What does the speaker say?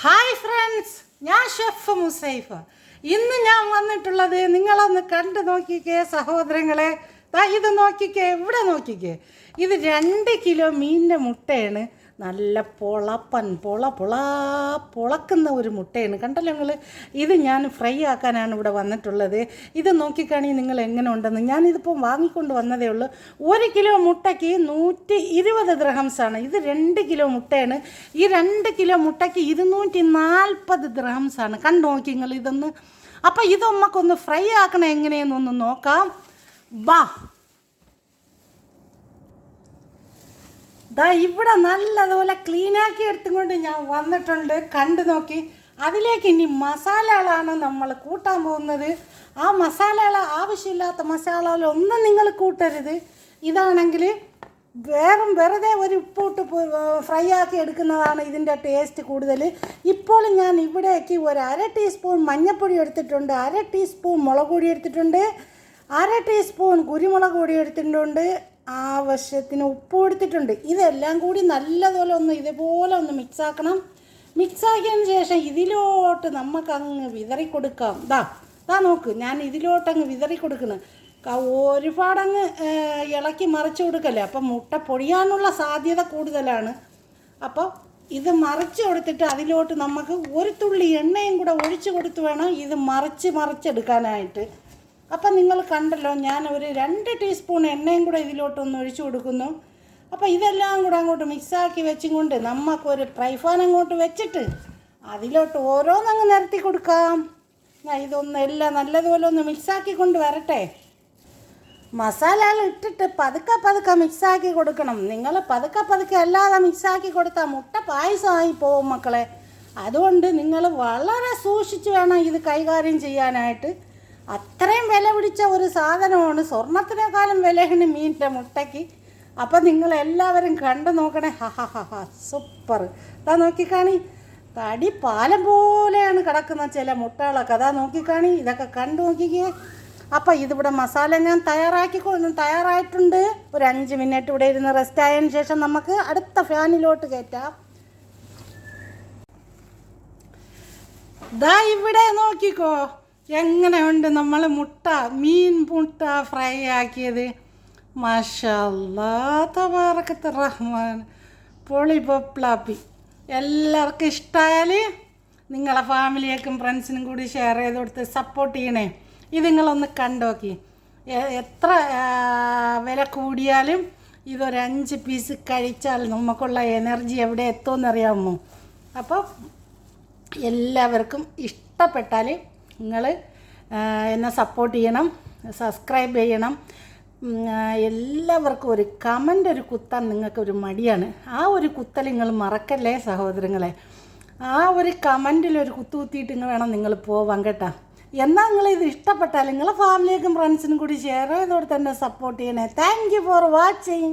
Hi friends ഞാൻ chef Musaif. ഇന്ന് ഞാൻ വന്നിട്ടുള്ളത് നിങ്ങളൊന്ന് കണ്ടു നോക്കിക്കേ സഹോദരങ്ങളെ. ഇത് നോക്കിക്കേ ഇവിടെ നോക്കിക്കേ. ഇത് രണ്ട് കിലോ മീനിന്റെ മുട്ടയാണ്. നല്ല പൊളപ്പൻ പൊള പൊള പൊളക്കുന്ന ഒരു മുട്ടയാണ്. കണ്ടല്ലോ നിങ്ങൾ ഇത് ഞാൻ ഫ്രൈ ആക്കാനാണ് ഇവിടെ വന്നിട്ടുള്ളത്. ഇത് നോക്കിക്കാണി നിങ്ങൾ എങ്ങനെ ഉണ്ടെന്ന് ഞാനിതിപ്പോൾ വാങ്ങിക്കൊണ്ട് വന്നതേ ഉള്ളൂ. ഒരു കിലോ മുട്ടയ്ക്ക് നൂറ്റി ഇരുപത് ദ്രഹംസാണ് ഇത് രണ്ട് കിലോ മുട്ടയാണ്. ഈ രണ്ട് കിലോ മുട്ടയ്ക്ക് ഇരുന്നൂറ്റി നാൽപ്പത് ദ്രഹംസാണ് കണ്ടു നോക്കി നിങ്ങൾ ഇതൊന്ന്? അപ്പം ഇത് നമുക്കൊന്ന് ഫ്രൈ ആക്കണം എങ്ങനെയെന്നൊന്ന് നോക്കാം. വാ. ദാ ഇവിടെ നല്ലതുപോലെ ക്ലീനാക്കി എടുത്തുകൊണ്ട് ഞാൻ വന്നിട്ടുണ്ട്. കണ്ടു നോക്കി. അതിലേക്ക് ഇനി മസാലകളാണ് നമ്മൾ കൂട്ടാൻ പോകുന്നത്. ആ മസാലകൾ ആവശ്യമില്ലാത്ത മസാലകളൊന്നും നിങ്ങൾ കൂട്ടരുത്. ഇതാണെങ്കിൽ വേഗം വെറുതെ ഒരു ഉപ്പിട്ട് ഫ്രൈ ആക്കി എടുക്കുന്നതാണ് ഇതിന്റെ ടേസ്റ്റ് കൂടുതൽ. ഇപ്പോൾ ഞാൻ ഇവിടേക്ക് ഒരു അര ടീസ്പൂൺ മഞ്ഞൾപ്പൊടി എടുത്തിട്ടുണ്ട്. അര ടീസ്പൂൺ മുളക് പൊടി എടുത്തിട്ടുണ്ട്. അര ടീസ്പൂൺ കുരുമുളക് പൊടി എടുത്തിട്ടുണ്ട്. ആവശ്യത്തിന് ഉപ്പ് കൊടുത്തിട്ടുണ്ട്. ഇതെല്ലാം കൂടി നല്ലതുപോലെ ഒന്ന് ഇതുപോലെ ഒന്ന് മിക്സ് ആക്കണം മിക്സ് ആക്കിയതിന് ശേഷം ഇതിലോട്ട് നമുക്കങ്ങ് വിതറി കൊടുക്കാം ദാ ദാ നോക്ക് ഞാൻ ഇതിലോട്ടങ്ങ് വിതറി കൊടുക്കണം ഒരുപാടങ്ങ് ഇളക്കി മറിച്ച് കൊടുക്കല്ലേ? അപ്പം മുട്ട പൊടിയാനുള്ള സാധ്യത കൂടുതലാണ്. അപ്പോൾ ഇത് മറിച്ച് കൊടുത്തിട്ട് അതിലോട്ട് നമുക്ക് ഒരു തുള്ളി എണ്ണയും കൂടെ ഒഴിച്ച് കൊടുത്ത് വേണം ഇത് മറിച്ച് മറിച്ചെടുക്കാനായിട്ട്. അപ്പം നിങ്ങൾ കണ്ടല്ലോ ഞാൻ ഒരു രണ്ട് ടീസ്പൂൺ എണ്ണയും കൂടെ ഇതിലോട്ടൊന്ന് ഒഴിച്ചു കൊടുക്കുന്നു. അപ്പോൾ ഇതെല്ലാം കൂടെ അങ്ങോട്ട് മിക്സാക്കി വെച്ചും കൊണ്ട് നമുക്കൊരു ട്രൈഫാൻ അങ്ങോട്ട് വെച്ചിട്ട് അതിലോട്ട് ഓരോന്നങ്ങ് നിരത്തി കൊടുക്കാം. ഞാൻ ഇതൊന്ന് എല്ലാം നല്ലതുപോലെ ഒന്ന് മിക്സാക്കി കൊണ്ട് വരട്ടെ. മസാലകൾ ഇട്ടിട്ട് പതുക്കെ പതുക്കെ മിക്സാക്കി കൊടുക്കണം. നിങ്ങൾ പതുക്കെ പതുക്കെ അല്ലാതെ മിക്സാക്കി കൊടുത്താൽ മുട്ട പായസമായി പോകും മക്കളെ. അതുകൊണ്ട് നിങ്ങൾ വളരെ സൂക്ഷിച്ച് വേണം ഇത് കൈകാര്യം ചെയ്യാനായിട്ട്. അത്രയും വില പിടിച്ച ഒരു സാധനമാണ്. സ്വർണത്തിനേക്കാളും വിലയാണ് മീനിന്റെ മുട്ടയ്ക്ക്. അപ്പം നിങ്ങൾ എല്ലാവരും കണ്ടു നോക്കണേ. ഹ ഹ ഹ ഹ സൂപ്പർ. അതാ നോക്കിക്കാണി. തടി പാലം പോലെയാണ് കിടക്കുന്ന ചില മുട്ടകളൊക്കെ. അതാ നോക്കിക്കാണി. ഇതൊക്കെ കണ്ടു നോക്കിക്കേ. അപ്പം ഇതിവിടെ മസാല ഞാൻ തയ്യാറാക്കി തയ്യാറായിട്ടുണ്ട്. ഒരു അഞ്ച് മിനിറ്റ് ഇവിടെ ഇരുന്ന് റെസ്റ്റ് ആയതിനു ശേഷം നമുക്ക് അടുത്ത ഫാനിലോട്ട് കയറ്റാം ദാ ഇവിടെ നോക്കിക്കോ. എങ്ങനെയുണ്ട് നമ്മൾ മുട്ട മീൻ മുട്ട ഫ്രൈ ആക്കിയത്? മഷാല്ലാത്ത റഹ്മാൻ. പൊളി പൊപ്ലാപ്പി. എല്ലാവർക്കും ഇഷ്ടമായാൽ നിങ്ങളെ ഫാമിലിയേക്കും ഫ്രണ്ട്സിനും കൂടി ഷെയർ ചെയ്ത് കൊടുത്ത് സപ്പോർട്ട് ചെയ്യണേ. ഇത് നിങ്ങളൊന്ന് കണ്ടോക്കി. എത്ര വില കൂടിയാലും ഇതൊരു അഞ്ച് പീസ് കഴിച്ചാൽ നമുക്കുള്ള എനർജി എവിടെ എത്തുമെന്നറിയാമോ? അപ്പോൾ എല്ലാവർക്കും ഇഷ്ടപ്പെട്ടാൽ നിങ്ങൾ എന്നെ സപ്പോർട്ട് ചെയ്യണം സബ്സ്ക്രൈബ് ചെയ്യണം. എല്ലാവർക്കും ഒരു കമന്റ് ഒരു കുത്താൻ നിങ്ങൾക്ക് ഒരു മടിയാണ്. ആ ഒരു കുത്തൽ നിങ്ങൾ മറക്കല്ലേ സഹോദരങ്ങളെ? ആ ഒരു കമന്റിൽ ഒരു കുത്തു കുത്തിയിട്ട് നിങ്ങൾ വേണം നിങ്ങൾ പോവാൻ കേട്ടോ. എന്നാൽ നിങ്ങൾ ഇത് ഇഷ്ടപ്പെട്ടാൽ നിങ്ങളെ ഫാമിലിയേക്കും ഫ്രണ്ട്സിനും കൂടി ഷെയർ ചെയ്തോടെ തന്നെ സപ്പോർട്ട് ചെയ്യണേ. Thank you for watching